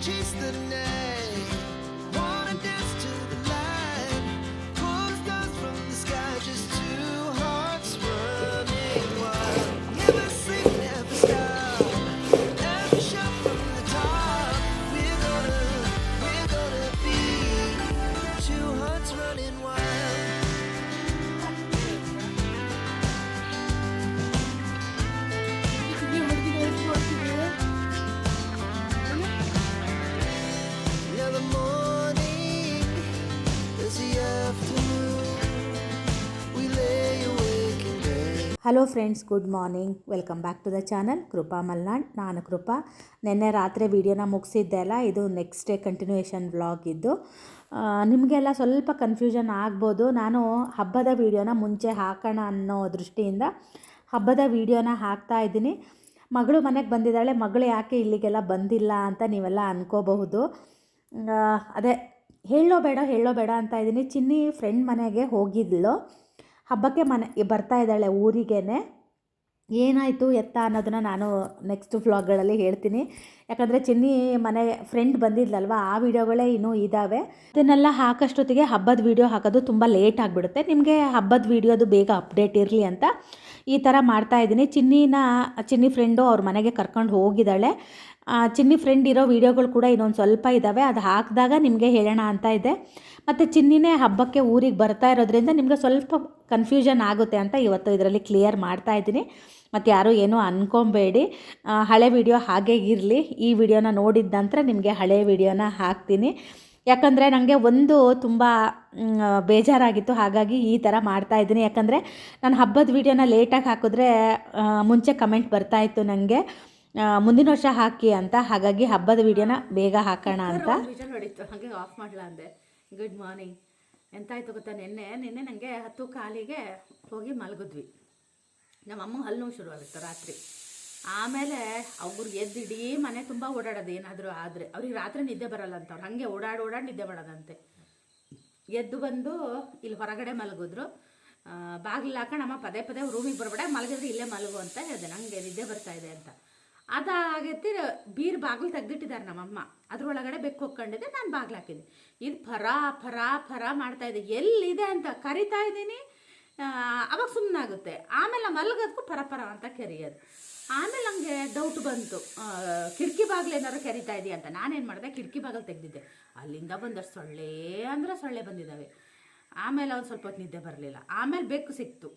Chase the night, hello friends good morning welcome back to the channel Krupa Malnad ನಾನು ಕೃಪಾ ನಿನ್ನೆ ರಾತ್ರಿ ವೀಡಿಯೋನ ಮುಗಿಸಿದ್ದೆ ಅಲ್ಲ, ಇದು ನೆಕ್ಸ್ಟ್ ಡೇ ಕಂಟಿನ್ಯೂಯೇಷನ್ ವ್ಲಾಗ್ ಇದ್ದು. ನಿಮಗೆಲ್ಲ ಸ್ವಲ್ಪ ಕನ್ಫ್ಯೂಷನ್ ಆಗ್ಬೋದು. ನಾನು ಹಬ್ಬದ ವೀಡಿಯೋನ ಮುಂಚೆ ಹಾಕೋಣ ಅನ್ನೋ ದೃಷ್ಟಿಯಿಂದ ಹಬ್ಬದ ವೀಡಿಯೋನ ಹಾಕ್ತಾ ಇದ್ದೀನಿ. ಮಗಳು ಮನೆಗೆ ಬಂದಿದ್ದಾಳೆ, ಮಗಳು ಯಾಕೆ ಇಲ್ಲಿಗೆಲ್ಲ ಬಂದಿಲ್ಲ ಅಂತ ನೀವೆಲ್ಲ ಅನ್ಕೋಬಹುದು. ಅದೇ, ಹೇಳೋ ಬೇಡ ಹೇಳೋ ಬೇಡ ಅಂತ ಇದ್ದೀನಿ. ಚಿನ್ನಿ ಫ್ರೆಂಡ್ ಮನೆಗೆ ಹೋಗಿದ್ಲು. ಹಬ್ಬಕ್ಕೆ ಮನೆ ಬರ್ತಾ ಇದ್ದಾಳೆ ಊರಿಗೇನೆ. ಏನಾಯಿತು ಎತ್ತ ಅನ್ನೋದನ್ನು ನಾನು ನೆಕ್ಸ್ಟ್ ವ್ಲಾಗ್ಗಳಲ್ಲಿ ಹೇಳ್ತೀನಿ. ಯಾಕಂದರೆ ಚಿನ್ನಿ ಮನೆ ಫ್ರೆಂಡ್ ಬಂದಿದ್ಲಲ್ವ, ಆ ವಿಡಿಯೋಗಳೇ ಇನ್ನೂ ಇದ್ದಾವೆ ಇದನ್ನೆಲ್ಲ ಹಾಕೋಷ್ಟೊತ್ತಿಗೆ ಹಬ್ಬದ ವಿಡಿಯೋ ಹಾಕೋದು ತುಂಬ ಲೇಟ್ ಆಗಿಬಿಡುತ್ತೆ. ನಿಮಗೆ ಹಬ್ಬದ ವಿಡಿಯೋದು ಬೇಗ ಅಪ್ಡೇಟ್ ಇರಲಿ ಅಂತ ಈ ಥರ ಮಾಡ್ತಾ ಇದ್ದೀನಿ. ಚಿನ್ನಿನ, ಚಿನ್ನಿ ಫ್ರೆಂಡು ಅವ್ರ ಮನೆಗೆ ಕರ್ಕೊಂಡು ಹೋಗಿದ್ದಾಳೆ. ಚಿನ್ನಿ ಫ್ರೆಂಡ್ ಇರೋ ವೀಡಿಯೋಗಳು ಕೂಡ ಇನ್ನೊಂದು ಸ್ವಲ್ಪ ಇದ್ದಾವೆ ಅದು ಹಾಕಿದಾಗ ನಿಮಗೆ ಹೇಳೋಣ ಅಂತ ಇದೆ. ಮತ್ತು ಚಿನ್ನಿನೇ ಹಬ್ಬಕ್ಕೆ ಊರಿಗೆ ಬರ್ತಾ ಇರೋದ್ರಿಂದ ನಿಮಗೆ ಸ್ವಲ್ಪ ಕನ್ಫ್ಯೂಷನ್ ಆಗುತ್ತೆ ಅಂತ ಇವತ್ತು ಇದರಲ್ಲಿ ಕ್ಲಿಯರ್ ಮಾಡ್ತಾ ಇದ್ದೀನಿ. ಮತ್ತು ಯಾರೂ ಏನೂ ಅಂದ್ಕೊಬೇಡಿ ಹಳೆ ವಿಡಿಯೋ ಹಾಗೇ ಇರಲಿ. ಈ ವಿಡಿಯೋನ ನೋಡಿದ ನಂತರ ನಿಮಗೆ ಹಳೆ ವಿಡಿಯೋನ ಹಾಕ್ತೀನಿ. ಯಾಕಂದರೆ ನನಗೆ ಒಂದು ತುಂಬ ಬೇಜಾರಾಗಿತ್ತು. ಹಾಗಾಗಿ ಈ ಥರ ಮಾಡ್ತಾ ಇದ್ದೀನಿ. ಯಾಕಂದರೆ ನಾನು ಹಬ್ಬದ ವಿಡಿಯೋನ ಲೇಟಾಗಿ ಹಾಕಿದ್ರೆ ಮುಂಚೆ ಕಮೆಂಟ್ ಬರ್ತಾಯಿತ್ತು ನನಗೆ ಮುಂದಿನ ವರ್ಷ ಹಾಕಿ ಅಂತ. ಹಾಗಾಗಿ ಹಬ್ಬದ ವಿಡಿಯೋನ ಬೇಗ ಹಾಕೋಣ ಅಂತ. ಹಾಗೆ ಆಫ್ ಮಾಡಲ ಅಂದೆ. ಗುಡ್ ಮಾರ್ನಿಂಗ್ ಎಂತಾಯ್ತು ಗೊತ್ತಾ? ನಿನ್ನೆ ನಿನ್ನೆ ನನಗೆ ಹತ್ತು ಕಾಲಿಗೆ ಹೋಗಿ ಮಲಗಿದ್ವಿ. ನಮ್ಮ ಅಮ್ಮ ಹಲ್ಲು ಶುರುವಾಗುತ್ತೆ ರಾತ್ರಿ. ಆಮೇಲೆ ಅವ್ರು ಎದ್ದು ಇಡೀ ಮನೆ ತುಂಬ ಓಡಾಡೋದು. ಏನಾದರೂ ಆದರೆ ಅವ್ರಿಗೆ ರಾತ್ರಿ ನಿದ್ದೆ ಬರಲ್ಲ ಅಂತ ಅವ್ರು. ಹಾಗೆ ಓಡಾಡಿ ಓಡಾಡಿ ನಿದ್ದೆ ಮಾಡೋದಂತೆ ಎದ್ದು ಬಂದು ಇಲ್ಲಿ ಹೊರಗಡೆ ಮಲಗಿದ್ರು. ಬಾಗಿಲು ಹಾಕೊಂಡು ಅಮ್ಮ ಪದೇ ಪದೇ ರೂಮಿಗೆ ಬರಬೇಡ, ಮಲಗಿದ್ರೆ ಇಲ್ಲೇ ಮಲಗು ಅಂತ ಹೇಳಿದೆ. ನನಗೆ ನಿದ್ದೆ ಬರ್ತಾ ಇದೆ ಅಂತ. ಅದಾಗೈತಿ ಬೀರ್ ಬಾಗಿಲು ತೆಗ್ದಿಟ್ಟಿದ್ದಾರೆ ನಮ್ಮಮ್ಮ. ಅದ್ರೊಳಗಡೆ ಬೆಕ್ಕು ಹೊಕ್ಕೊಂಡಿದ್ದೆ ನಾನು ಬಾಗಿಲು ಹಾಕಿದ್ದೆ. ಇದು ಫರ ಫರ ಫರ ಮಾಡ್ತಾ ಇದೆ. ಎಲ್ಲಿದೆ ಅಂತ ಕರಿತಾ ಇದ್ದೀನಿ. ಅವಾಗ ಸುಮ್ಮನಾಗುತ್ತೆ ಆಮೇಲೆ ಮಲಗೋದಕ್ಕೂ ಪರ ಪರ ಅಂತ ಕೆರೆಯೋದು. ಆಮೇಲೆ ನನಗೆ ಡೌಟ್ ಬಂತು. ಕಿಟಕಿ ಬಾಗಿಲು ಏನಾದ್ರು ಕೆರಿತಾ ಇದೆಯಾ ಅಂತ. ನಾನೇನು ಮಾಡಿದೆ? ಕಿಟಕಿ ಬಾಗಿಲು ತೆಗೆದಿದ್ದೆ. ಅಲ್ಲಿಂದ ಬಂದಷ್ಟು ಸೊಳ್ಳೆ ಅಂದರೆ ಸೊಳ್ಳೆ ಬಂದಿದ್ದಾವೆ ಆಮೇಲೆ ಒಂದು ಸ್ವಲ್ಪ ಹೊತ್ತು ನಿದ್ದೆ ಬರಲಿಲ್ಲ. ಆಮೇಲೆ ಬೆಕ್ಕು ಸಿಕ್ತು.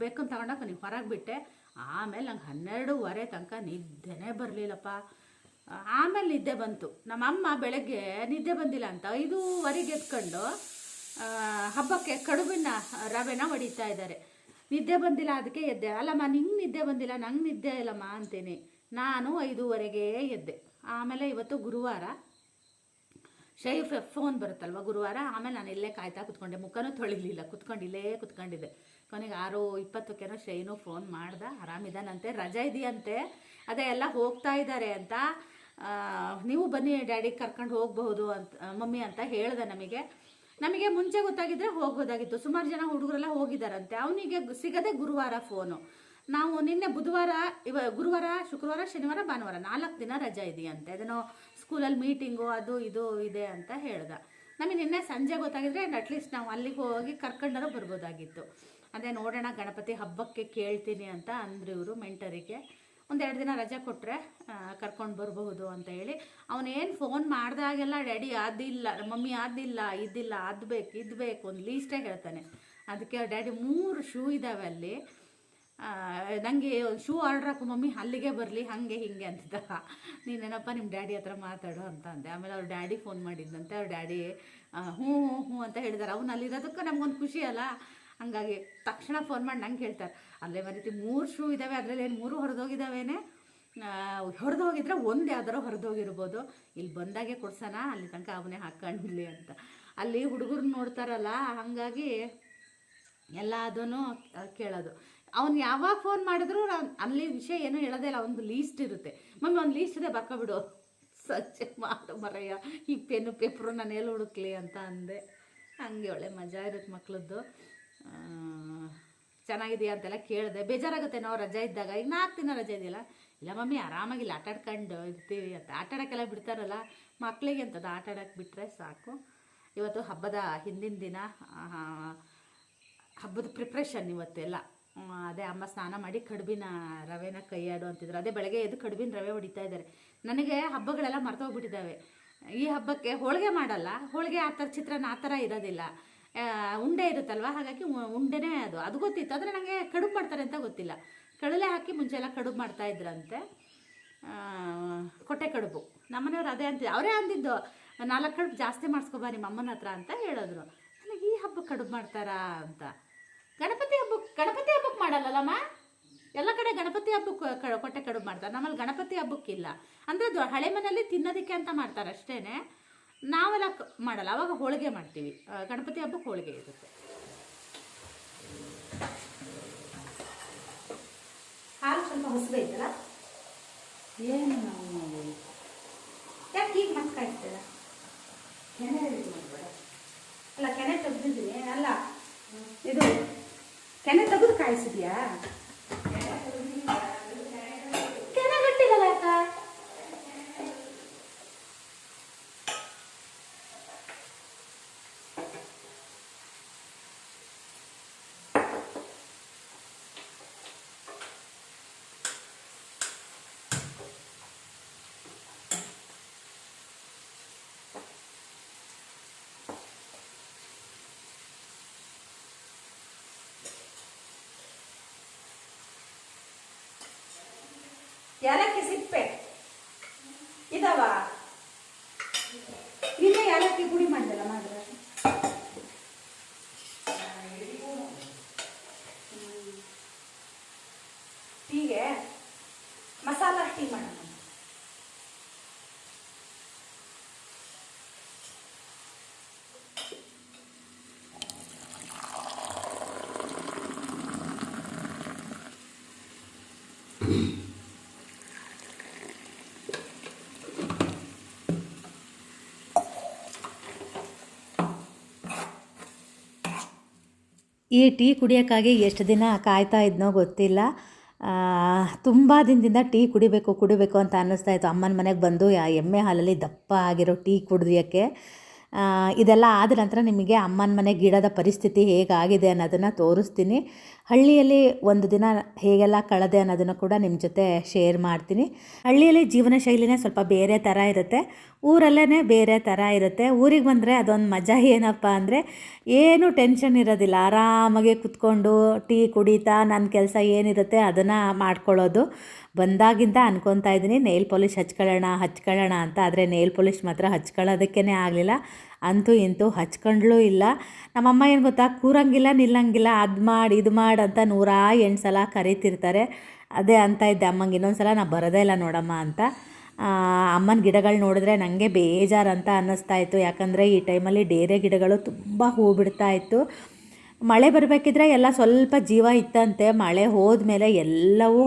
ಬೆಕ್ಕನ್ನು ತಗೊಂಡಾಗ ನೀವು ಹೊರಗೆ ಬಿಟ್ಟೆ. ಆಮೇಲೆ ನಂಗೆ ಹನ್ನೆರಡೂವರೆ ತನಕ ನಿದ್ದೆನೇ ಬರಲಿಲ್ಲಪ್ಪ. ಆಮೇಲೆ ನಿದ್ದೆ ಬಂತು. ನಮ್ಮಮ್ಮ ಬೆಳಗ್ಗೆ ನಿದ್ದೆ ಬಂದಿಲ್ಲ ಅಂತ ಐದೂವರೆಗೆ ಎತ್ಕೊಂಡು ಹಬ್ಬಕ್ಕೆ ಕಡುಬಿನ ರವೆನ ಹೊಡಿತಾ ಇದ್ದಾರೆ. ನಿದ್ದೆ ಬಂದಿಲ್ಲ, ಅದಕ್ಕೆ ಎದ್ದೆ. ಅಲ್ಲಮ್ಮ, ನಿಂಗೆ ನಿದ್ದೆ ಬಂದಿಲ್ಲ, ನಂಗೆ ನಿದ್ದೆ ಇಲ್ಲಮ್ಮ ಅಂತೀನಿ. ನಾನು ಐದೂವರೆಗೆ ಎದ್ದೆ. ಆಮೇಲೆ ಇವತ್ತು ಗುರುವಾರ ಶೈಫ್ ಫೋನ್ ಬರುತ್ತಲ್ವ ಗುರುವಾರ? ಆಮೇಲೆ ನಾನು ಇಲ್ಲೇ ಕಾಯ್ತಾ ಕುತ್ಕೊಂಡೆ. ಮುಖನೂ ತೊಳಿಲಿಲ್ಲ. ಕುತ್ಕೊಂಡು ಇಲ್ಲೇ ಕುತ್ಕೊಂಡಿದ್ದೆ. ಕೊನೆಗೆ ಆರು ಇಪ್ಪತ್ತಕ್ಕೇನೋ ಶೈನು ಫೋನ್ ಮಾಡ್ದ. ಆರಾಮಿದಾನಂತೆ. ರಜಾ ಇದೆಯಂತೆ. ಅದೇ ಎಲ್ಲ ಹೋಗ್ತಾ ಇದ್ದಾರೆ ಅಂತ. ನೀವು ಬನ್ನಿ ಡ್ಯಾಡಿ, ಕರ್ಕೊಂಡು ಹೋಗಬಹುದು ಅಂತ, ಮಮ್ಮಿ ಅಂತ ಹೇಳ್ದೆ ನಮಗೆ. ನಮಗೆ ಮುಂಚೆ ಗೊತ್ತಾಗಿದ್ರೆ ಹೋಗ್ಬೋದಾಗಿತ್ತು ಸುಮಾರು ಜನ ಹುಡುಗರೆಲ್ಲ ಹೋಗಿದ್ದಾರಂತೆ ಅವನಿಗೆ ಸಿಗದೆ ಗುರುವಾರ ಫೋನು. ನಾವು ನಿನ್ನೆ ಬುಧವಾರ, ಇವ, ಗುರುವಾರ, ಶುಕ್ರವಾರ, ಶನಿವಾರ, ಭಾನುವಾರ ನಾಲ್ಕು ದಿನ ರಜಾ ಇದೆಯಂತೆ. ಅದೇನೋ ಸ್ಕೂಲಲ್ಲಿ ಮೀಟಿಂಗು ಅದು ಇದು ಇದೆ ಅಂತ ಹೇಳ್ದ. ನಮಗೆ ನಿನ್ನೆ ಸಂಜೆ ಗೊತ್ತಾಗಿದ್ರೆ ಅಟ್ಲೀಸ್ಟ್ ನಾವು ಅಲ್ಲಿಗೆ ಹೋಗಿ ಕರ್ಕೊಂಡರೂ ಬರ್ಬೋದಾಗಿತ್ತು. ಅದೇ ನೋಡೋಣ ಗಣಪತಿ ಹಬ್ಬಕ್ಕೆ ಕೇಳ್ತೀನಿ ಅಂತ ಅಂದ್ರೆ ಇವರು ಮೆಂಟರಿಗೆ ಒಂದೆರಡು ದಿನ ರಜೆ ಕೊಟ್ಟರೆ ಕರ್ಕೊಂಡು ಬರಬಹುದು ಅಂತ ಹೇಳಿ. ಅವನೇನು ಫೋನ್ ಮಾಡಿದಾಗೆಲ್ಲ ಡ್ಯಾಡಿ ಅದಿಲ್ಲ ಮಮ್ಮಿ ಅದಿಲ್ಲ ಇದಿಲ್ಲ ಅದು ಬೇಕು, ಇದು ಬೇಕು ಒಂದು ಲೀಸ್ಟೇ ಹೇಳ್ತಾನೆ. ಅದಕ್ಕೆ ಡ್ಯಾಡಿ ಮೂರು ಶೂ ಇದ್ದಾವೆ ಅಲ್ಲಿ. ನನಗೆ ಶೂ ಆರ್ಡ್ರ್ ಹಾಕು, ಮಮ್ಮಿ, ಅಲ್ಲಿಗೆ ಬರಲಿ, ಹಾಗೆ, ಹಿಂಗೆ ಅಂತಿದ್ದ. ನೀನೇನಪ್ಪ ನಿಮ್ಮ ಡ್ಯಾಡಿ ಹತ್ರ ಮಾತಾಡು ಅಂತ ಅಂದೆ. ಆಮೇಲೆ ಅವ್ರ ಡ್ಯಾಡಿ ಫೋನ್ ಮಾಡಿದ್ದಂತೆ ಅವ್ರ ಡ್ಯಾಡಿ ಹ್ಞೂ ಹ್ಞೂ ಹ್ಞೂ ಅಂತ ಹೇಳಿದಾರೆ. ಅವ್ನು ಅಲ್ಲಿರೋದಕ್ಕೆ ನಮ್ಗೊಂದು ಖುಷಿ ಅಲ್ಲ. ಹಂಗಾಗಿ ತಕ್ಷಣ ಫೋನ್ ಮಾಡಿ ನಂಗೆ ಹೇಳ್ತಾರೆ. ಅಲ್ಲೇ ಮರೀತಿ, ಮೂರು ಶೂ ಇದ್ದಾವೆ ಅದರಲ್ಲಿ ಏನು ಮೂರು ಹೊರದೋಗಿದ್ದಾವೇನೆ ಹೊಡೆದು ಹೋಗಿದ್ರೆ ಒಂದು ಯಾವ್ದಾರು ಹೊರದೋಗಿರ್ಬೋದು. ಇಲ್ಲಿ ಬಂದಾಗೆ ಕೊಡ್ಸೋಣ, ಅಲ್ಲಿ ತನಕ ಅವನೇ ಹಾಕ್ಕೊಂಡ್ಲಿ ಅಂತ. ಅಲ್ಲಿ ಹುಡುಗರು ನೋಡ್ತಾರಲ್ಲ, ಹಾಗಾಗಿ ಎಲ್ಲ ಅದನ್ನು ಕೇಳೋದು. ಅವ್ನು ಯಾವಾಗ ಫೋನ್ ಮಾಡಿದ್ರು ಅಲ್ಲಿ ವಿಷಯ ಏನೂ ಹೇಳೋದೇ ಇಲ್ಲ, ಒಂದು ಲೀಸ್ಟ್ ಇರುತ್ತೆ. ಮಮ್ಮಿ, ಒಂದು ಲೀಸ್ಟ್ ಇದೆ ಬರ್ಕೊಬಿಡು ಸಚ್ಚೆ ಮಾಡು ಮರಯ್ಯ, ಈ ಪೆನ್ನು ಪೇಪರು ನಾನು ಎಲ್ಲಿ ಹುಡುಕ್ಲಿ ಅಂತ ಅಂದೆ. ಹಂಗೆ ಒಳ್ಳೆ ಮಜಾ ಇರುತ್ತೆ ಮಕ್ಳದ್ದು. ಚೆನ್ನಾಗಿದೆಯಾ ಅಂತೆಲ್ಲ ಕೇಳಿದೆ. ಬೇಜಾರಾಗುತ್ತೆ ನಾವು ರಜೆ ಇದ್ದಾಗ. ಈಗ ನಾಲ್ಕು ದಿನ ರಜೆ ಇದೆಯಲ್ಲ? ಇಲ್ಲ ಮಮ್ಮಿ ಆರಾಮಾಗಿಲ್ಲ ಆಟ ಆಡ್ಕೊಂಡು ಇರ್ತೀವಿ ಅಂತ. ಆಟ ಆಡೋಕ್ಕೆಲ್ಲ ಬಿಡ್ತಾರಲ್ಲ ಮಕ್ಕಳಿಗೆ ಅಂತದ್ದು ಆಟ ಆಡೋಕ್ಕೆ ಬಿಟ್ಟರೆ ಸಾಕು. ಇವತ್ತು ಹಬ್ಬದ ಹಿಂದಿನ ದಿನ ಹಬ್ಬದ ಪ್ರಿಪ್ರೇಷನ್ ಇವತ್ತೆಲ್ಲ. ಅದೇ ಅಮ್ಮ ಸ್ನಾನ ಮಾಡಿ ಕಡುಬಿನ ರವೆನ ಕೈಯಾಡು ಅಂತಿದ್ರು. ಅದೇ ಬೆಳಗ್ಗೆ ಎದ್ದು ಕಡುಬಿನ ರವೆ ಹೊಡಿತಾ ಇದ್ದಾರೆ. ನನಗೆ ಹಬ್ಬಗಳೆಲ್ಲ ಮರ್ತೋಗ್ಬಿಟ್ಟಿದ್ದಾವೆ ಈ ಹಬ್ಬಕ್ಕೆ ಹೋಳಿಗೆ ಮಾಡಲ್ಲ. ಹೋಳಿಗೆ ಆ ಥರ ಚಿತ್ರಾನ್ನ ಆ ಥರ ಇರೋದಿಲ್ಲ. ಉಂಡೆ ಇರುತ್ತಲ್ವ? ಹಾಗಾಗಿ ಉಂಡೆನೇ ಅದು. ಅದು ಗೊತ್ತಿತ್ತು. ಆದರೆ ನನಗೆ ಕಡುಬು ಮಾಡ್ತಾರೆ ಅಂತ ಗೊತ್ತಿಲ್ಲ. ಕಡಲೆ ಹಾಕಿ ಮುಂಚೆ ಎಲ್ಲ ಕಡುಬು ಮಾಡ್ತಾ ಇದ್ರಂತೆ. ಆ, ಕೊಟ್ಟೆ ಕಡುಬು. ನಮ್ಮನೆಯವ್ರು ಅದೇ ಅಂತಿದ್ದು ಅವರೇ ಅಂದಿದ್ದು ನಾಲ್ಕು ಕಡುಬು ಜಾಸ್ತಿ ಮಾಡಿಸ್ಕೊಬಾ ನಿಮ್ಮ ಅಮ್ಮನ ಹತ್ರ ಅಂತ ಹೇಳಿದ್ರು. ನನಗೆ ಈ ಹಬ್ಬ ಕಡುಬು ಮಾಡ್ತಾರಾ ಅಂತ. ಗಣಪತಿ ಹಬ್ಬಕ್ಕೆ ಗಣಪತಿ ಹಬ್ಬಕ್ಕೆ ಮಾಡಲ್ಲಲ್ಲಮ್ಮ? ಎಲ್ಲ ಕಡೆ ಗಣಪತಿ ಹಬ್ಬಕ್ಕೆ ಕೊಟ್ಟೆ ಕಡುಬು ಮಾಡ್ತಾರೆ. ನಮ್ಮಲ್ಲಿ ಗಣಪತಿ ಹಬ್ಬಕ್ಕಿಲ್ಲ ಅಂದರೆ ಹಳೆ ಮನೆಯಲ್ಲಿ ತಿನ್ನೋದಕ್ಕೆ ಅಂತ ಮಾಡ್ತಾರೆ ಅಷ್ಟೇ ನಾವೆಲ್ಲ ಮಾಡಲ್ಲ. ಅವಾಗ ಹೋಳಿಗೆ ಮಾಡ್ತೀವಿ. ಗಣಪತಿ ಹಬ್ಬಕ್ಕೆ ಹೋಳಿಗೆ ಇರುತ್ತೆ. ಹಾಲು ಸ್ವಲ್ಪ ಹೊಸಬೇಕಲ್ಲ ಏನು ಯಾಕೆ ಈಗ ಮತ್ತೆ ಕಾಯಿಸ್ತೀರ ಕೆನೆ ಮಾಡ್ಬೇಡ. ಅಲ್ಲ, ಕೆನೆ ತೆಗೆದಿದ್ದೀನಿ. ಅಲ್ಲ, ಇದು ಕೆನೆ ತೆಗೆದು ಕಾಯಿಸಿದ್ಯಾ ಕೆನೆ ಗಟ್ಟಿರಲ್ಲ ಯಾಕ ಏಲಕ್ಕಿ ಸಿಪ್ಪೆ. ಇದಾವ? ನಿನ್ನೆ ಏಲಕ್ಕಿ ಪುಡಿ ಮಾಡಿದಲ್ಲ ಮಾಡಿದ್ರೆ ಟೀಗೆ ಮಸಾಲ ಟೀ ಮಾಡೋಣ ಈ ಟೀ ಕುಡಿಯೋಕ್ಕಾಗಿ ಎಷ್ಟು ದಿನ ಕಾಯ್ತಾ ಇದ್ನೋ ಗೊತ್ತಿಲ್ಲ. ತುಂಬ ದಿನದಿಂದ ಟೀ ಕುಡಿಬೇಕು ಕುಡಿಬೇಕು ಅಂತ ಅನ್ನಿಸ್ತಾ ಇತ್ತು. ಅಮ್ಮನ ಮನೆಗೆ ಬಂದು ಎಮ್ಮೆ ಹಾಲಲ್ಲಿ ದಪ್ಪ ಆಗಿರೋ ಟೀ ಕುಡಿಯೋಕ್ಕೆ ಇದೆಲ್ಲ ಆದ ನಂತರ ನಿಮಗೆ ಅಮ್ಮನ ಮನೆ ಗಿಡದ ಪರಿಸ್ಥಿತಿ ಹೇಗಾಗಿದೆ ಅನ್ನೋದನ್ನು ತೋರಿಸ್ತೀನಿ. ಹಳ್ಳಿಯಲ್ಲಿ ಒಂದು ದಿನ ಹೇಗೆಲ್ಲ ಕಳೆದೆ ಅನ್ನೋದನ್ನು ಕೂಡ ನಿಮ್ಮ ಜೊತೆ ಶೇರ್ ಮಾಡ್ತೀನಿ. ಹಳ್ಳಿಯಲ್ಲಿ ಜೀವನ ಶೈಲಿನೇ ಸ್ವಲ್ಪ ಬೇರೆ ಥರ ಇರುತ್ತೆ. ಊರಲ್ಲೇ ಬೇರೆ ಥರ ಇರುತ್ತೆ. ಊರಿಗೆ ಬಂದರೆ ಅದೊಂದು ಮಜಾ ಏನಪ್ಪ ಅಂದರೆ ಏನೂ ಟೆನ್ಷನ್ ಇರೋದಿಲ್ಲ. ಆರಾಮಾಗಿ ಕುತ್ಕೊಂಡು ಟೀ ಕುಡಿತಾ ನನ್ನ ಕೆಲಸ ಏನಿರುತ್ತೆ ಅದನ್ನು ಮಾಡ್ಕೊಳ್ಳೋದು. ಬಂದಾಗಿಂದ ಅನ್ಕೊತಾ ಇದ್ದೀನಿ. ನೇಲ್ ಪಾಲಿಷ್ ಹಚ್ಕೊಳ್ಳೋಣ ಹಚ್ಕೊಳ್ಳೋಣ ಅಂತ. ಆದರೆ ನೇಲ್ ಪಾಲಿಷ್ ಮಾತ್ರ ಹಚ್ಕೊಳ್ಳೋದಕ್ಕೇ ಆಗಲಿಲ್ಲ. ಅಂತೂ ಇಂತೂ ಹಚ್ಕೊಂಡ್ಲೂ ಇಲ್ಲ. ನಮ್ಮಮ್ಮ ಏನು ಗೊತ್ತಾ? ಕೂರಂಗಿಲ್ಲ, ನಿಲ್ಲಂಗಿಲ್ಲ, ಅದು ಮಾಡಿ, ಇದು ಮಾಡಿ ಅಂತ ನೂರಾ ಎಂಟು ಸಲ ಕರೀತಿರ್ತಾರೆ. ಅದೇ ಅಂತ ಇದ್ದೆ ಅಮ್ಮಂಗೆ. ಇನ್ನೊಂದು ಸಲ ನಾ ಬರೋದೇ ಇಲ್ಲ ನೋಡಮ್ಮ ಅಂತ. ಅಮ್ಮನ ಗಿಡಗಳು ನೋಡಿದ್ರೆ ನನಗೆ ಬೇಜಾರು ಅಂತ ಅನ್ನಿಸ್ತಾ ಇತ್ತು. ಯಾಕಂದರೆ ಈ ಟೈಮಲ್ಲಿ ಡೇರೆ ಗಿಡಗಳು ತುಂಬ ಹೂ ಬಿಡ್ತಾ ಇತ್ತು. ಮಳೆ ಬರಬೇಕಿದ್ರೆ ಎಲ್ಲ ಸ್ವಲ್ಪ ಜೀವ ಇತ್ತಂತೆ. ಮಳೆ ಹೋದ ಮೇಲೆ ಎಲ್ಲವೂ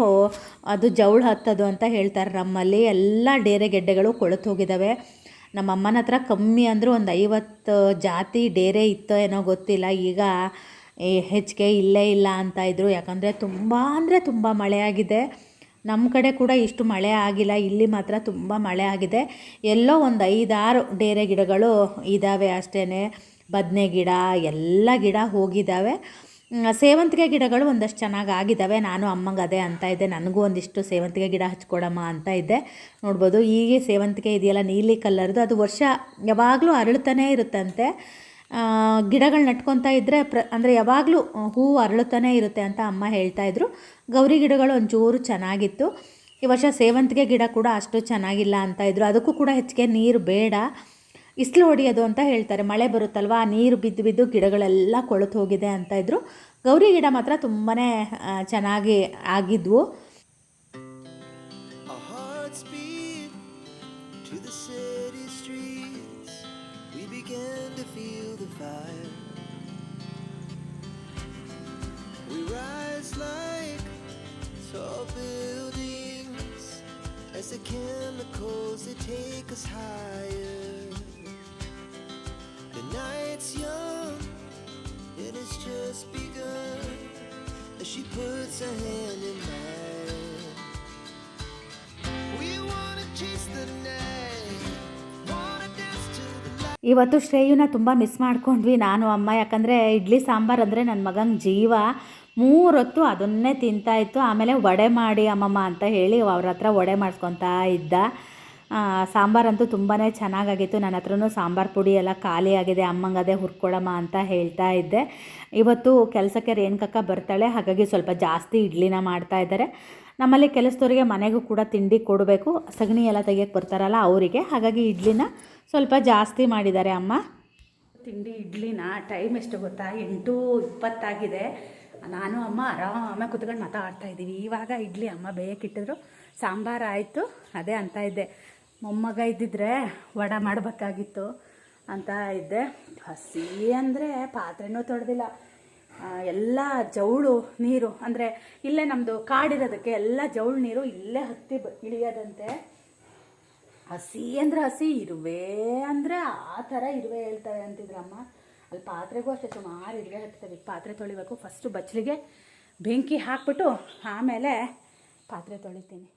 ಅದು ಜೌಳು ಹತ್ತದು ಅಂತ ಹೇಳ್ತಾರೆ ನಮ್ಮಲ್ಲಿ. ಎಲ್ಲ ಡೇರೆ ಗೆಡ್ಡೆಗಳು ಕೊಳೆತು ಹೋಗಿದ್ದಾವೆ ನಮ್ಮ ಅಮ್ಮನ ಹತ್ರ ಕಮ್ಮಿ ಅಂದರೂ ಒಂದು ಐವತ್ತು ಜಾತಿ ಡೇರೆ ಇತ್ತೋ ಏನೋ ಗೊತ್ತಿಲ್ಲ. ಈಗ ಹೆಚ್ಚಿಗೆ ಇಲ್ಲೇ ಇಲ್ಲ ಅಂತ ಇದ್ದರು ಯಾಕಂದರೆ ತುಂಬ ಅಂದರೆ ತುಂಬ ಮಳೆಯಾಗಿದೆ ನಮ್ಮ ಕಡೆ ಕೂಡ ಇಷ್ಟು ಮಳೆ ಆಗಿಲ್ಲ. ಇಲ್ಲಿ ಮಾತ್ರ ತುಂಬ ಮಳೆ ಆಗಿದೆ. ಎಲ್ಲೋ ಒಂದು ಐದಾರು ಡೇರೆ ಗಿಡಗಳು ಇದ್ದಾವೆ ಅಷ್ಟೇ ಬದನೆ ಗಿಡ, ಎಲ್ಲ ಗಿಡ ಹೋಗಿದ್ದಾವೆ ಸೇವಂತಿಗೆ ಗಿಡಗಳು ಒಂದಷ್ಟು ಚೆನ್ನಾಗಿ ಆಗಿದ್ದಾವೆ ನಾನು ಅಮ್ಮಂಗೆ ಅದೇ ಅಂತ ಇದ್ದೆ. ನನಗೂ ಒಂದಿಷ್ಟು ಸೇವಂತಿಗೆ ಗಿಡ ಹಚ್ಕೊಡಮ್ಮ ಅಂತ ಇದ್ದೆ. ನೋಡ್ಬೋದು ಈಗ ಸೇವಂತಿಗೆ ಇದೆಯಲ್ಲ, ನೀಲಿ ಕಲ್ಲರ್ದು, ಅದು ವರ್ಷ ಯಾವಾಗಲೂ ಅರಳ್ತಾನೇ ಇರುತ್ತಂತೆ. ಗಿಡಗಳು ನಟ್ಕೊತಾ ಇದ್ದರೆ ಪ್ರ, ಅಂದರೆ ಯಾವಾಗಲೂ ಹೂವು ಅರಳುತ್ತಾನೆ ಇರುತ್ತೆ ಅಂತ ಅಮ್ಮ ಹೇಳ್ತಾ ಇದ್ರು. ಗೌರಿ ಗಿಡಗಳು ಒಂಚೂರು ಚೆನ್ನಾಗಿತ್ತು. ಈ ವರ್ಷ ಸೇವಂತಿಗೆ ಗಿಡ ಕೂಡ ಅಷ್ಟು ಚೆನ್ನಾಗಿಲ್ಲ ಅಂತ ಇದ್ದರು ಅದಕ್ಕೂ ಕೂಡ ಹೆಚ್ಚಿಗೆ ನೀರು ಬೇಡ. ಇಸ್ಲು ಹೊಡೆಯೋದು ಅಂತ ಹೇಳ್ತಾರೆ. ಮಳೆ ಬರುತ್ತಲ್ವ? ಆ ನೀರು ಬಿದ್ದು ಬಿದ್ದು ಗಿಡಗಳೆಲ್ಲ ಕೊಳತು ಹೋಗಿದೆ ಅಂತ ಇದ್ರು. ಗೌರಿ ಗಿಡ ಮಾತ್ರ ತುಂಬಾ ಚೆನ್ನಾಗಿ ಆಗಿದ್ವು. Chemicals that take us higher. night's young, it has just begun. As she puts her hand in mine, we want chase the night. ಇವತ್ತು ಶ್ರೇಯುನ ತುಂಬ ಮಿಸ್ ಮಾಡ್ಕೊಂಡ್ವಿ ನಾನು ಅಮ್ಮ. ಯಾಕಂದರೆ ಇಡ್ಲಿ ಸಾಂಬಾರು ಅಂದರೆ ನನ್ನ ಮಗಂಗೆ ಜೀವ. ಮೂರೊತ್ತು ಅದನ್ನೇ ತಿಂತಾಯಿತ್ತು ಆಮೇಲೆ ವಡೆ ಮಾಡಿ ಅಮ್ಮಮ್ಮ ಅಂತ ಹೇಳಿ ಅವ್ರ ಹತ್ರ ವಡೆ ಮಾಡ್ಸ್ಕೊತಾ ಇದ್ದ. ಸಾಂಬಾರಂತೂ ತುಂಬಾ ಚೆನ್ನಾಗಾಗಿತ್ತು. ನನ್ನ ಹತ್ರನೂ ಸಾಂಬಾರು ಪುಡಿ ಎಲ್ಲ ಖಾಲಿ ಆಗಿದೆ. ಅಮ್ಮಂಗೆ ಅದೇ ಹುರ್ಕೊಳಮ್ಮ ಅಂತ ಹೇಳ್ತಾ ಇದ್ದೆ. ಇವತ್ತು ಕೆಲಸಕ್ಕೆ ರೇಣುಕಕ್ಕ ಬರ್ತಾಳೆ. ಹಾಗಾಗಿ ಸ್ವಲ್ಪ ಜಾಸ್ತಿ ಇಡ್ಲಿನ ಮಾಡ್ತಾ ಇದ್ದಾರೆ. ನಮ್ಮಲ್ಲಿ ಕೆಲಸದವರಿಗೆ ಮನೆಗೂ ಕೂಡ ತಿಂಡಿ ಕೊಡಬೇಕು. ಸಗಣಿ ಎಲ್ಲ ತೆಗಿಯೋಕ್ಕೆ ಬರ್ತಾರಲ್ಲ ಅವರಿಗೆ. ಹಾಗಾಗಿ ಇಡ್ಲಿನ ಸ್ವಲ್ಪ ಜಾಸ್ತಿ ಮಾಡಿದ್ದಾರೆ ಅಮ್ಮ. ತಿಂಡಿ, ಇಡ್ಲಿನ ಟೈಮ್ ಎಷ್ಟು ಗೊತ್ತಾ? ಎಂಟು ಇಪ್ಪತ್ತಾಗಿದೆ. ನಾನು, ಅಮ್ಮ ಆರಾಮಾಗಿ ಕುತ್ಕೊಂಡು ಮಾತಾಡ್ತಾ ಇದ್ದೀವಿ. ಇವಾಗ ಇಡ್ಲಿ ಅಮ್ಮ ಬೇಯಕ್ಕಿಟ್ಟಿದ್ರು ಸಾಂಬಾರು ಆಯಿತು. ಅದೇ ಅಂತ ಇದ್ದೆ. ಮೊಮ್ಮಗ ಇದ್ದಿದ್ರೆ ವಡ ಮಾಡಬೇಕಾಗಿತ್ತು ಅಂತ ಇದ್ದೆ. ಹಸಿ ಅಂದರೆ ಪಾತ್ರೆನೂ ತೊಳೆದಿಲ್ಲ. ಎಲ್ಲ ಜವಳು ನೀರು, ಅಂದರೆ ಇಲ್ಲೇ ನಮ್ಮದು ಕಾಡಿರೋದಕ್ಕೆ ಎಲ್ಲ ಜವಳು ನೀರು ಇಲ್ಲೇ ಹತ್ತಿ ಇಳಿಯೋದಂತೆ. ಹಸಿ ಅಂದರೆ ಹಸಿ, ಇರುವೆ ಅಂದರೆ ಆ ಥರ ಇರುವೆ ಹೇಳ್ತಾರೆ ಅಂತಿದ್ರಮ್ಮ ಅಲ್ಲಿ ಪಾತ್ರೆಗೂ ಅಷ್ಟೇ, ಸುಮಾರು ಇರುವೆ ಹತ್ತವೆ ಪಾತ್ರೆ ತೊಳಿಬೇಕು. ಫಸ್ಟು ಬಚ್ಚಲಿಗೆ ಬೆಂಕಿ ಹಾಕ್ಬಿಟ್ಟು ಆಮೇಲೆ ಪಾತ್ರೆ ತೊಳಿತೀನಿ.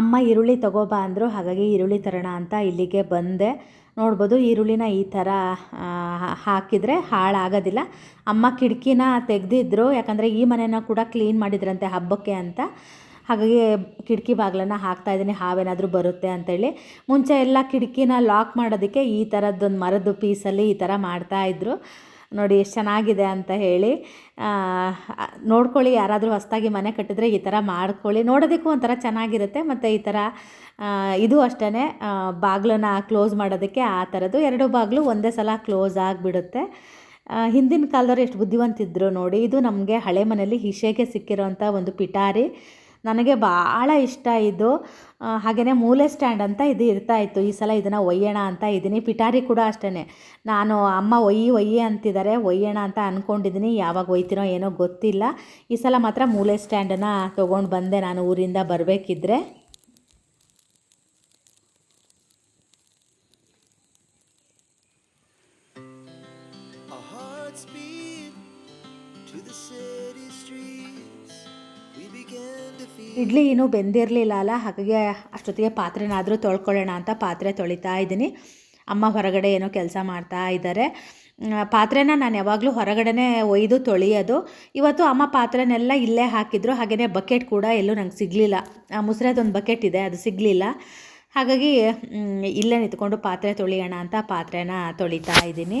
ಅಮ್ಮ ಈರುಳ್ಳಿ ತಗೋಬಾ ಅಂದರು, ಹಾಗಾಗಿ ಈರುಳ್ಳಿ ತರೋಣ ಅಂತ ಇಲ್ಲಿಗೆ ಬಂದೆ. ನೋಡ್ಬೋದು ಈರುಳ್ಳಿನ ಈ ಥರ ಹಾಕಿದರೆ ಹಾಳಾಗೋದಿಲ್ಲ. ಅಮ್ಮ ಕಿಟಕಿನ ತೆಗೆದಿದ್ರು, ಯಾಕಂದರೆ ಈ ಮನೆನ ಕೂಡ ಕ್ಲೀನ್ ಮಾಡಿದ್ರಂತೆ ಹಬ್ಬಕ್ಕೆ ಅಂತ. ಹಾಗಾಗಿ ಕಿಟಕಿ ಬಾಗಿಲನ್ನು ಹಾಕ್ತಾಯಿದ್ದೀನಿ ಹಾವೇನಾದರೂ ಬರುತ್ತೆ ಅಂತೇಳಿ. ಮುಂಚೆ ಎಲ್ಲ ಕಿಟಕಿನ ಲಾಕ್ ಮಾಡೋದಕ್ಕೆ ಈ ಥರದ್ದೊಂದು ಮರದ್ದು ಪೀಸಲ್ಲಿ ಈ ಥರ ಮಾಡ್ತಾಯಿದ್ರು ನೋಡಿ ಎಷ್ಟು ಚೆನ್ನಾಗಿದೆ ಅಂತ ಹೇಳಿ ನೋಡ್ಕೊಳ್ಳಿ, ಯಾರಾದರೂ ಹೊಸದಾಗಿ ಮನೆ ಕಟ್ಟಿದ್ರೆ ಈ ಥರ ಮಾಡ್ಕೊಳ್ಳಿ. ನೋಡೋದಕ್ಕೂ ಒಂಥರ ಚೆನ್ನಾಗಿರುತ್ತೆ, ಮತ್ತು ಈ ಥರ ಇದು ಅಷ್ಟೇ ಬಾಗಿಲನ್ನ ಕ್ಲೋಸ್ ಮಾಡೋದಕ್ಕೆ ಆ ಥರದ್ದು. ಎರಡು ಬಾಗಿಲು ಒಂದೇ ಸಲ ಕ್ಲೋಸ್ ಆಗಿಬಿಡುತ್ತೆ. ಹಿಂದಿನ ಕಾಲದವ್ರು ಎಷ್ಟು ಬುದ್ಧಿವಂತಿದ್ರು ನೋಡಿ, ಇದು ನಮಗೆ ಹಳೆ ಮನೆಯಲ್ಲಿ ಹಿಶೆಗೆ ಸಿಕ್ಕಿರೋಂಥ ಒಂದು ಪಿಟಾರಿ ನನಗೆ ಭಾಳ ಇಷ್ಟ ಇದು. ಹಾಗೆಯೇ ಮೂಲೆ ಸ್ಟ್ಯಾಂಡ್ ಅಂತ ಇದು ಇರ್ತಾ ಇತ್ತು ಈ ಸಲ ಇದನ್ನು ಒಯ್ಯೋಣ ಅಂತ ಇದ್ದೀನಿ. ಪಿಟಾರಿ ಕೂಡ ಅಷ್ಟೇ ನಾನು ಅಮ್ಮ ಒಯ್ಯಿ ಒಯ್ಯಿ ಅಂತಿದ್ದಾರೆ. ಒಯ್ಯೋಣ ಅಂತ ಅಂದ್ಕೊಂಡಿದ್ದೀನಿ ಯಾವಾಗ ಒಯ್ತೀನೋ ಏನೋ ಗೊತ್ತಿಲ್ಲ. ಈ ಸಲ ಮಾತ್ರ ಮೂಲೆ ಸ್ಟ್ಯಾಂಡನ್ನು ತೊಗೊಂಡು ಬಂದೆ ನಾನು ಊರಿಂದ ಬರಬೇಕಿದ್ರೆ. ಇಡ್ಲಿ ಏನೂ ಬೆಂದಿರಲಿಲ್ಲ ಅಲ್ಲ, ಹಾಗಾಗಿ ಅಷ್ಟೊತ್ತಿಗೆ ಪಾತ್ರೆನಾದರೂ ತೊಳ್ಕೊಳ್ಳೋಣ ಅಂತ ಪಾತ್ರೆ ತೊಳಿತಾ ಇದ್ದೀನಿ. ಅಮ್ಮ ಹೊರಗಡೆ ಏನೋ ಕೆಲಸ ಮಾಡ್ತಾ ಇದ್ದಾರೆ. ಪಾತ್ರೆನ ನಾನು ಯಾವಾಗಲೂ ಹೊರಗಡೆನೇ ಒಯ್ದು ತೊಳೆಯೋದು. ಇವತ್ತು ಅಮ್ಮ ಪಾತ್ರೆನೆಲ್ಲ ಇಲ್ಲೇ ಹಾಕಿದ್ರು ಹಾಗೆಯೇ ಬಕೆಟ್ ಕೂಡ ಎಲ್ಲೂ ನಂಗೆ ಸಿಗಲಿಲ್ಲ. ಮುಸ್ರೆದೊಂದು ಬಕೆಟ್ ಇದೆ, ಅದು ಸಿಗಲಿಲ್ಲ. ಹಾಗಾಗಿ ಇಲ್ಲೇ ನಿಂತ್ಕೊಂಡು ಪಾತ್ರೆ ತೊಳೆಯೋಣ ಅಂತ ಪಾತ್ರೆನ ತೊಳಿತಾ ಇದ್ದೀನಿ.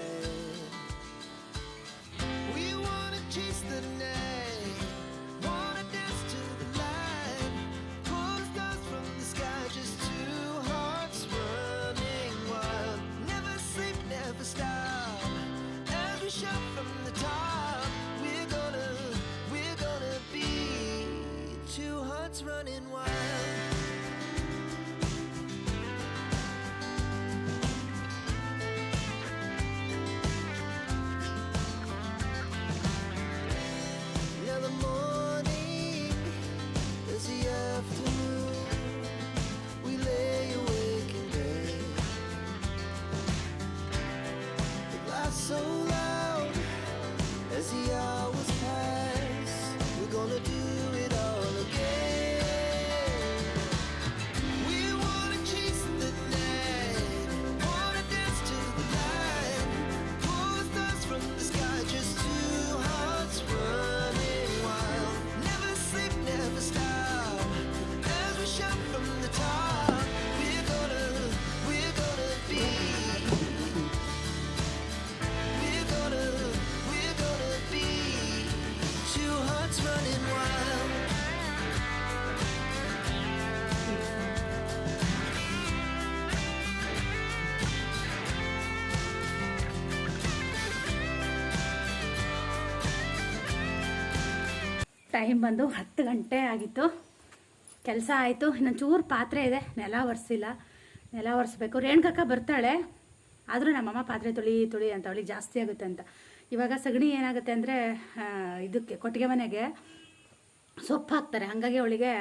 Time ಬಂದು ಹತ್ತು ಗಂಟೆ ಆಗಿತ್ತು. ಕೆಲಸ ಆಯಿತು. ಇನ್ನೊಂದು ಚೂರು ಪಾತ್ರೆ ಇದೆ. ನೆಲ ಒರೆಸಿಲ್ಲ. ನೆಲ ಒರೆಸ್ಬೇಕು. ರೇಣುಕಕ್ಕ ಬರ್ತಾಳೆ. ಆದರೂ ನಮ್ಮಮ್ಮ ಪಾತ್ರೆ ತುಳಿ ತುಳಿ ಅಂತ ಅವಳಿಗೆ ಜಾಸ್ತಿ ಆಗುತ್ತೆ ಅಂತ. ಇವಾಗ ಸಗಣಿ ಏನಾಗುತ್ತೆ ಅಂದರೆ ಇದಕ್ಕೆ, ಕೊಟ್ಟಿಗೆ ಮನೆಗೆ ಸೊಪ್ಪು ಹಾಕ್ತಾರೆ. ಹಾಗಾಗಿ ಅವಳಿಗೆ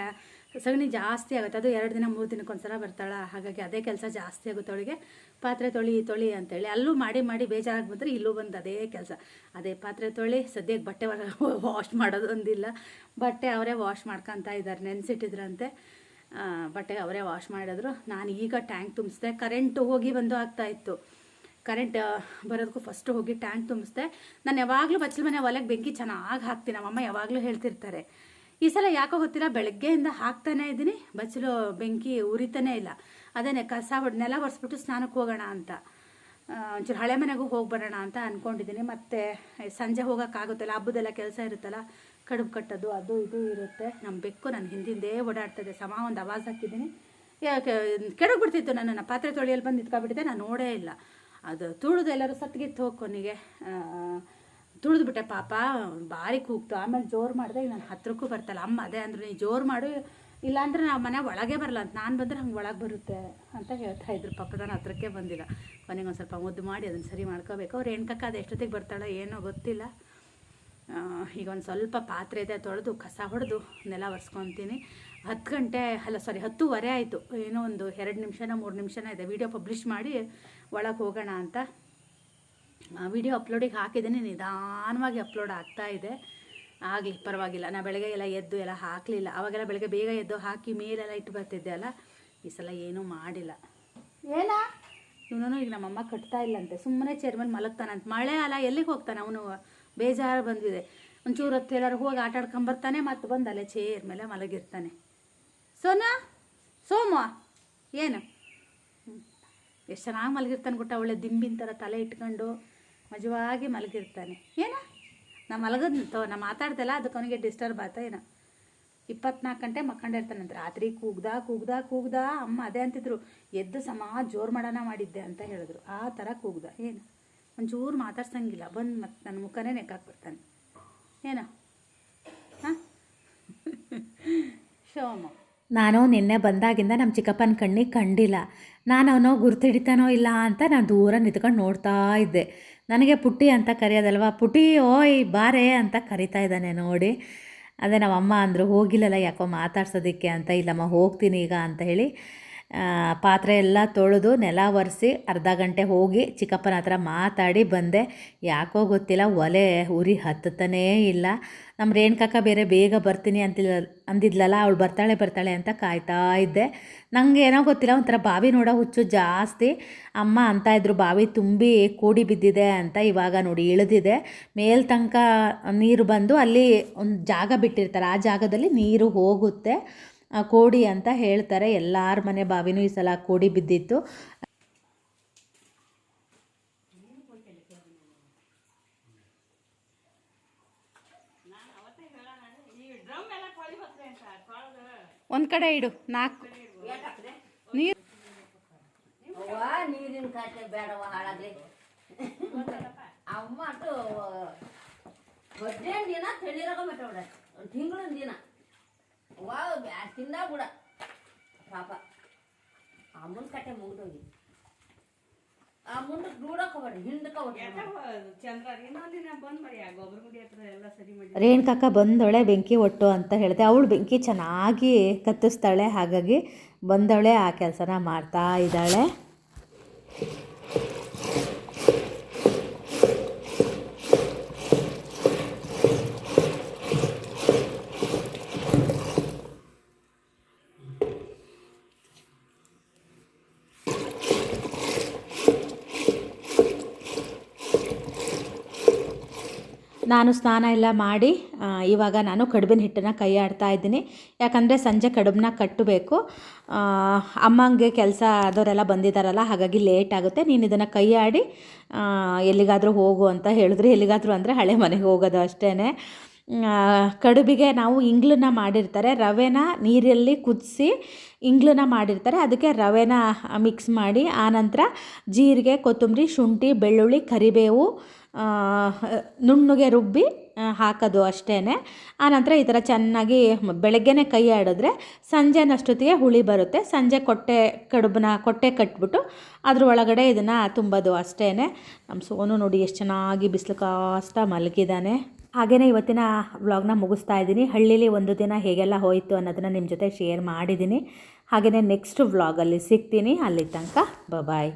ಸಗಣಿ ಜಾಸ್ತಿ ಆಗುತ್ತೆ. ಅದು ಎರಡು ದಿನ, ಮೂರು ದಿನಕ್ಕೊಂದ್ಸಲ ಬರ್ತಾಳ. ಹಾಗಾಗಿ ಅದೇ ಕೆಲಸ ಜಾಸ್ತಿ ಆಗುತ್ತೆ ಅವಳಿಗೆ. ಪಾತ್ರೆ ತೊಳಿ ತೊಳಿ ಅಂತೇಳಿ. ಅಲ್ಲೂ ಮಾಡಿ ಮಾಡಿ ಬೇಜಾರಾಗಿ ಬಂದರೆ ಇಲ್ಲೂ ಬಂದು ಅದೇ ಕೆಲಸ. ಅದೇ ಪಾತ್ರೆ ತೊಳಿ, ಸದ್ಯಕ್ಕೆ ಬಟ್ಟೆ ವಾಶ್ ಮಾಡೋದೊಂದಿಲ್ಲ. ಬಟ್ಟೆ ಅವರೇ ವಾಶ್ ಮಾಡ್ಕೊತಾ ಇದ್ದಾರೆ. ನೆನೆಸಿಟ್ಟಿದ್ರಂತೆ. ಬಟ್ಟೆ ಅವರೇ ವಾಶ್ ಮಾಡಿದ್ರು. ನಾನು ಈಗ ಟ್ಯಾಂಕ್ ತುಂಬಿಸ್ದೆ. ಕರೆಂಟು ಹೋಗಿ ಬಂದು ಆಗ್ತಾ ಇತ್ತು. ಕರೆಂಟ್ ಬರೋದಕ್ಕೂ ಫಸ್ಟು ಹೋಗಿ ಟ್ಯಾಂಕ್ ತುಂಬಿಸ್ದೆ. ನಾನು ಯಾವಾಗಲೂ ಬಚ್ಚಲ ಮನೆ ಒಲೆಗೆ ಬೆಂಕಿ ಚೆನ್ನಾಗಿ ಹಾಕ್ತೀನಿ. ನಮ್ಮಮ್ಮ ಯಾವಾಗಲೂ ಹೇಳ್ತಿರ್ತಾರೆ. ಈ ಸಲ ಯಾಕೋ ಗೊತ್ತಿಲ್ಲ, ಬೆಳಗ್ಗೆಯಿಂದ ಹಾಕ್ತಾನೇ ಇದ್ದೀನಿ. ಬಚ್ಚಲು ಬೆಂಕಿ ಉರಿತಾನೇ ಇಲ್ಲ. ಅದನ್ನೇ ಕಸ ನೆಲ ಒರೆಸ್ಬಿಟ್ಟು ಸ್ನಾನಕ್ಕೆ ಹೋಗೋಣ ಅಂತ. ಒಂಚೂರು ಹಳೆ ಮನೆಗೂ ಹೋಗಿ ಬರೋಣ ಅಂತ ಅಂದ್ಕೊಂಡಿದ್ದೀನಿ ಮತ್ತು ಸಂಜೆ ಹೋಗೋಕ್ಕಾಗುತ್ತಲ್ಲ ಹಬ್ಬದೆಲ್ಲ ಕೆಲಸ ಇರುತ್ತಲ್ಲ, ಕಡುಬು ಕಟ್ಟೋದು, ಅದು ಇದು ಇರುತ್ತೆ. ನಮ್ಮ ಬೆಕ್ಕು ನನ್ನ ಹಿಂದಿಂದೇ ಓಡಾಡ್ತದೆ ಸಮ ಒಂದು ಆವಾಜ್ ಹಾಕಿದ್ದೀನಿ. ಯಾಕೆ ಕೆಡಗೆ ಬಿಡ್ತಿತ್ತು ನನ್ನನ್ನು. ಪಾತ್ರೆ ತೊಳೆಯಲ್ಲಿ ಬಂದು ನಿಂತ್ಕೊಬಿಟ್ಟಿದ್ದೆ ನಾನು ನೋಡೇ ಇಲ್ಲ. ಅದು ತುಳಿದು ಎಲ್ಲರೂ ಸತ್ಗಿತ್ತು ಹೋಗಿ ಕೊನೆಗೆ. ತುಳಿದ್ಬಿಟ್ಟೆ ಪಾಪ ಭಾರಿ ಕೂಗ್ತು. ಆಮೇಲೆ ಜೋರು ಮಾಡಿದೆ ನಾನು ಹತ್ರಕ್ಕೂ ಬರ್ತಲ್ಲ. ಅಮ್ಮ ಅದೇ ಅಂದ್ರೆ, ನೀ ಜೋರು ಮಾಡು, ಇಲ್ಲಾಂದ್ರೆ ನಾವು ಮನೆ ಒಳಗೆ ಬರಲ್ಲ ಅಂತ. ನಾನು ಬಂದರೆ ಹಂಗೆ ಒಳಗೆ ಬರುತ್ತೆ ಅಂತ ಹೇಳ್ತಾ ಇದ್ರು. ಪಾಪ ನಾನು ಹತ್ರಕ್ಕೆ ಬಂದಿಲ್ಲ. ಕೊನೆಗೆ ಒಂದು ಸ್ವಲ್ಪ ಮುದ್ದು ಮಾಡಿ ಅದನ್ನು ಸರಿ ಮಾಡ್ಕೋಬೇಕು. ಅವ್ರು ಹೆಣ್ಕಕ್ಕ ಅದು ಎಷ್ಟೊತ್ತಿಗೆ ಬರ್ತಾಳೆ ಏನೋ ಗೊತ್ತಿಲ್ಲ. ಈಗ ಒಂದು ಸ್ವಲ್ಪ ಪಾತ್ರೆ ಇದೆ, ತೊಳೆದು ಕಸ ಹೊಡೆದು ನೆಲ ಒರೆಸ್ಕೊತೀನಿ. ಹತ್ತು ಗಂಟೆ, ಅಲ್ಲ, ಸಾರಿ, ಹತ್ತುವರೆ ಆಯಿತು. ಏನೋ ಒಂದು ಎರಡು ನಿಮಿಷನ, ಮೂರು ನಿಮಿಷನ ಇದೆ. ವಿಡಿಯೋ ಪಬ್ಲಿಷ್ ಮಾಡಿ ಒಳಗೆ ಹೋಗೋಣ ಅಂತ ವಿಡಿಯೋ ಅಪ್ಲೋಡಿಗೆ ಹಾಕಿದ್ದೀನಿ ನಿಧಾನವಾಗಿ ಅಪ್ಲೋಡ್ ಆಗ್ತಾ ಇದೆ. ಆಗಲಿ ಪರವಾಗಿಲ್ಲ. ನಾ ಬೆಳಗ್ಗೆ ಎಲ್ಲ ಎದ್ದು ಎಲ್ಲ ಹಾಕಲಿಲ್ಲ. ಅವಾಗೆಲ್ಲ ಬೆಳಗ್ಗೆ ಬೇಗ ಎದ್ದು ಹಾಕಿ ಮೇಲೆಲ್ಲ ಇಟ್ಟು ಬರ್ತಿದ್ದೆ ಅಲ್ಲ ಈ ಸಲ ಏನೂ ಮಾಡಿಲ್ಲ. ಏನ? ಇವನು ಈಗ ನಮ್ಮಮ್ಮ ಕಟ್ತಾ ಇಲ್ಲಂತೆ. ಸುಮ್ಮನೆ ಚೇರ್ ಮೇಲೆ ಮಲಗ್ತಾನಂತ. ಮಳೆ ಅಲ್ಲ ಎಲ್ಲಿಗೆ ಹೋಗ್ತಾನೆ ಅವನು? ಬೇಜಾರು ಬಂದಿದೆ. ಒಂಚೂರು ಹೊತ್ತು ಎಲ್ಲರೂ ಹೋಗಿ ಆಟ ಆಡ್ಕೊಂಬರ್ತಾನೆ ಮತ್ತು ಬಂದು ಅಲ್ಲೇ ಚೇರ್ ಮೇಲೆ ಮಲಗಿರ್ತಾನೆ. ಸೋನಾ? ಸೋಮ? ಏನು? ಎಷ್ಟು ಚೆನ್ನಾಗಿ ಮಲಗಿರ್ತಾನೆ ಗೊತ್ತಾ ಒಳ್ಳೆ ದಿಂಬಿನ ಥರ ತಲೆ ಇಟ್ಕೊಂಡು. ಮಜವಾಗಿ ಮಲಗಿರ್ತಾನೆ. ಏನ? ನಾ ಮಲಗದ್ ನಾ ಮಾತಾಡ್ತಲ್ಲ ಅದಕ್ಕೆ ಅವನಿಗೆ ಡಿಸ್ಟರ್ಬ್ ಆಯ್ತಾ ಏನೋ. ಇಪ್ಪತ್ನಾಲ್ಕು ಗಂಟೆ ಮಕ್ಕೊಂಡಿರ್ತಾನಂತ ರಾತ್ರಿ ಕೂಗ್ದ ಕೂಗ್ದ ಕೂಗ್ದ, ಅಮ್ಮ ಅದೇ ಅಂತಿದ್ರು. ಎದ್ದು ಸಮ ಜೋರು ಮಾಡೋಣ ಮಾಡಿದ್ದೆ ಅಂತ ಹೇಳಿದ್ರು. ಆ ಥರ ಕೂಗ್ದ, ಏನು? ಒಂಚೂರು ಮಾತಾಡ್ಸಂಗಿಲ್ಲ. ಬಂದು ಮತ್ತೆ ನನ್ನ ಮುಖನೇ ನೆಕ್ಕಾಕ್ಬಿಡ್ತಾನೆ ಏನೋ? ಹಾಂ? ಶೋಮ. ನಾನು ನಿನ್ನೆ ಬಂದಾಗಿಂದ ನಮ್ಮ ಚಿಕ್ಕಪ್ಪನ ಕಣ್ಣಿಗೆ ಕಂಡಿಲ್ಲ. ನಾನು ಅವನೋ ಗುರ್ತಿಡಿತಾನೋ ಇಲ್ಲ ಅಂತ ನಾನು ದೂರ ನಿಂತ್ಕೊಂಡು ನೋಡ್ತಾ ಇದ್ದೆ. ನನಗೆ ಪುಟ್ಟಿ ಅಂತ ಕರೆಯೋದಲ್ವ? ಪುಟ್ಟಿ ಓಯ್ ಬಾರೆ ಅಂತ ಕರಿತಾ ಇದ್ದಾನೆ ನೋಡಿ. ಅದೇ ನಮ್ಮಮ್ಮ ಅಂದರು, ಹೋಗಿಲ್ಲಲ್ಲ ಯಾಕೋ ಮಾತಾಡ್ಸೋದಕ್ಕೆ ಅಂತ, ಇಲ್ಲಮ್ಮ ಹೋಗ್ತೀನಿ ಈಗ ಅಂತ ಹೇಳಿ ಪಾತ್ರೆ ಎಲ್ಲ ತೊಳೆದು ನೆಲ ಒರೆಸಿ ಅರ್ಧ ಗಂಟೆ ಹೋಗಿ ಚಿಕ್ಕಪ್ಪನ ಹತ್ರ ಮಾತಾಡಿ ಬಂದೆ. ಯಾಕೋ ಗೊತ್ತಿಲ್ಲ, ಒಲೆ ಉರಿ ಹತ್ತುತ್ತಾನೇ ಇಲ್ಲ. ನಮ್ಮ ರೇಣುಕಾಕ ಬೇರೆ ಬೇಗ ಬರ್ತೀನಿ ಅಂತಿಲ್ಲ ಅಂದಿದ್ಲಲ್ಲ, ಅವಳು ಬರ್ತಾಳೆ ಬರ್ತಾಳೆ ಅಂತ ಕಾಯ್ತಾ ಇದ್ದೆ. ನನಗೆ ಏನೋ ಗೊತ್ತಿಲ್ಲ, ಒಂಥರ ಬಾವಿ ನೋಡೋ ಹುಚ್ಚು ಜಾಸ್ತಿ. ಅಮ್ಮ ಅಂತ ಇದ್ರು, ಬಾವಿ ತುಂಬಿ ಕೂಡಿ ಬಿದ್ದಿದೆ ಅಂತ ಇವಾಗ ನೋಡಿ ಇಳಿದಿದೆ. ಮೇಲ್ ತನಕ ನೀರು ಬಂದು ಅಲ್ಲಿ ಒಂದು ಜಾಗ ಬಿಟ್ಟಿರ್ತಾರೆ, ಆ ಜಾಗದಲ್ಲಿ ನೀರು ಹೋಗುತ್ತೆ. ಕೋಡಿ ಅಂತ ಹೇಳ್ತಾರೆ. ಎಲ್ಲರ ಮನೆ ಬಾವಿನೂ ಈ ಸಲ ಕೋಡಿ ಬಿದ್ದಿತ್ತು. ಒಂದು ಕಡೆ ಇಡು, ನಾಲ್ಕು. ನೀರು ನೀರಿನ ಕಾಟೆ ಬೇಡವ ಹಾಳಾಗ್ಲಿ. ಅಮ್ಮ ಅಟ್ಟು ಹದಿನೆಂಟು ದಿನ ತಳಿರಾಗ ಮಟ್ಟವಡ ಒಂದು ತಿಂಗಳ ದಿನ. ವಾ ತಿಂದ ಬಿಡ. ಪಾಪ. ಅಮ್ಮನ ಕಟ್ಟೆ ಮುಗಿದೋಗಿ. ಆ ಮುಂದಕ್ಕೆ ಹಿಂದಕ್ಕೆ ರೇಣುಕಕ್ಕ ಬಂದವಳೆ ಬೆಂಕಿ ಒಟ್ಟು ಅಂತ ಹೇಳಿದೆ. ಅವಳು ಬೆಂಕಿ ಚೆನ್ನಾಗಿ ಕತ್ತಿಸ್ತಾಳೆ ಹಾಗಾಗಿ ಬಂದವಳೆ ಆ ಕೆಲಸನ ಮಾಡ್ತಾ ಇದ್ದಾಳೆ. ನಾನು ಸ್ನಾನ ಎಲ್ಲ ಮಾಡಿ ಇವಾಗ ನಾನು ಕಡುಬಿನ ಹಿಟ್ಟನ್ನು ಕೈ ಆಡ್ತಾ ಇದ್ದೀನಿ. ಯಾಕಂದರೆ ಸಂಜೆ ಕಡುಬನ್ನ ಕಟ್ಟಬೇಕು. ಅಮ್ಮಂಗೆ ಕೆಲಸ ಆದವರೆಲ್ಲ ಬಂದಿದ್ದಾರಲ್ಲ ಹಾಗಾಗಿ ಲೇಟ್ ಆಗುತ್ತೆ. ನೀನು ಇದನ್ನು ಕೈ ಆಡಿ ಎಲ್ಲಿಗಾದರೂ ಹೋಗು ಅಂತ ಹೇಳಿದ್ರು. ಎಲ್ಲಿಗಾದರೂ ಅಂದರೆ ಹಳೆ ಮನೆಗೆ ಹೋಗೋದು ಅಷ್ಟೇ ಕಡುಬಿಗೆ ನಾವು ಇಂಗ್ಲನ್ನ ಮಾಡಿರ್ತಾರೆ. ರವೆನ ನೀರಲ್ಲಿ ಕುದಿಸಿ ಇಂಗ್ಲನ್ನ ಮಾಡಿರ್ತಾರೆ. ಅದಕ್ಕೆ ರವೆನ ಮಿಕ್ಸ್ ಮಾಡಿ, ಆನಂತರ ಜೀರಿಗೆ, ಕೊತ್ತಂಬರಿ, ಶುಂಠಿ, ಬೆಳ್ಳುಳ್ಳಿ, ಕರಿಬೇವು ನುಣ್ಣಗೆ ರುಬ್ಬಿ ಹಾಕೋದು ಅಷ್ಟೇ ಆನಂತರ ಈ ಥರ ಚೆನ್ನಾಗಿ ಬೆಳಗ್ಗೆನೇ ಕೈ ಆಡಿದ್ರೆ ಸಂಜೆನಷ್ಟೊತ್ತಿಗೆ ಹುಳಿ ಬರುತ್ತೆ. ಸಂಜೆ ಕೊಟ್ಟೆ ಕಡುಬನ್ನ ಕೊಟ್ಟೆ ಕಟ್ಬಿಟ್ಟು ಅದ್ರ ಒಳಗಡೆ ಇದನ್ನು ತುಂಬೋದು ಅಷ್ಟೇ ನಮ್ಮ ಸೋನು ನೋಡಿ ಎಷ್ಟು ಚೆನ್ನಾಗಿ ಬಿಸಿಲು ಕಾಸ್ತಾ ಮಲಗಿದ್ದಾನೆ ಹಾಗೆಯೇ ಇವತ್ತಿನ ವ್ಲಾಗ್ನ ಮುಗಿಸ್ತಾ ಇದ್ದೀನಿ. ಹಳ್ಳಿಲಿ ಒಂದು ದಿನ ಹೇಗೆಲ್ಲ ಹೋಯಿತು ಅನ್ನೋದನ್ನು ನಿಮ್ಮ ಜೊತೆ ಶೇರ್ ಮಾಡಿದ್ದೀನಿ. ಹಾಗೆಯೇ ನೆಕ್ಸ್ಟ್ ವ್ಲಾಗಲ್ಲಿ ಸಿಗ್ತೀನಿ. ಅಲ್ಲಿ ತನಕ ಬಾಯ್